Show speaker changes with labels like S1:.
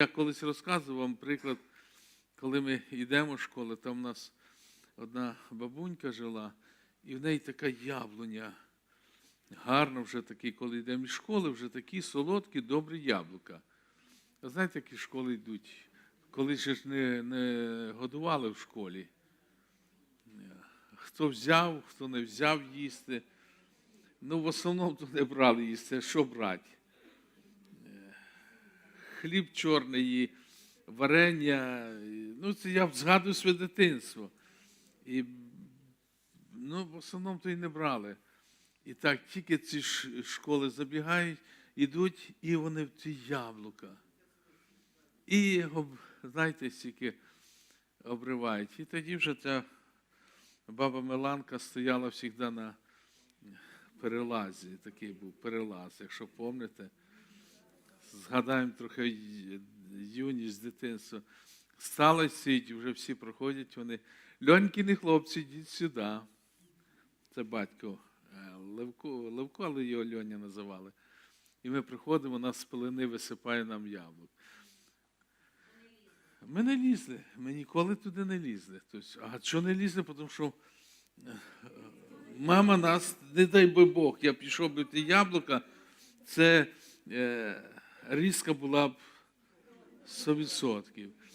S1: Я колись розказував вам приклад, коли ми йдемо в школу, там у нас одна бабунька жила, і в неї така яблуня. Гарно вже такі, коли йдемо із школи, вже такі солодкі, добрі яблука. А знаєте, які школи йдуть? Коли ще ж не, не годували в школі. Хто взяв, хто не взяв їсти. Ну, в основному то не брали їсти, а що брати? Хліб чорний, варення. Ну, це я згадую своє дитинство. І, ну, в основному то і не брали. І так, тільки ці школи забігають, ідуть, і вони в ці яблука. І, об- знаєте, стільки обривають. І тоді вже ця баба Меланка стояла завжди на перелазі. Такий був перелаз, якщо пам'ятаєте згадаємо трохи юність дитинства. Стала сидіть, вже всі проходять вони. Льонькіни хлопці, йдіть сюди. Це батько е, Левко, Левко, але його Льоня називали. І ми приходимо, нас з пелени висипає нам яблук. Ми не лізли, ми ніколи туди не лізли. Тобто, а що не лізли? Тому що е, мама нас, не дай би Бог, я пішов би в яблука, це е, різка була б 100%.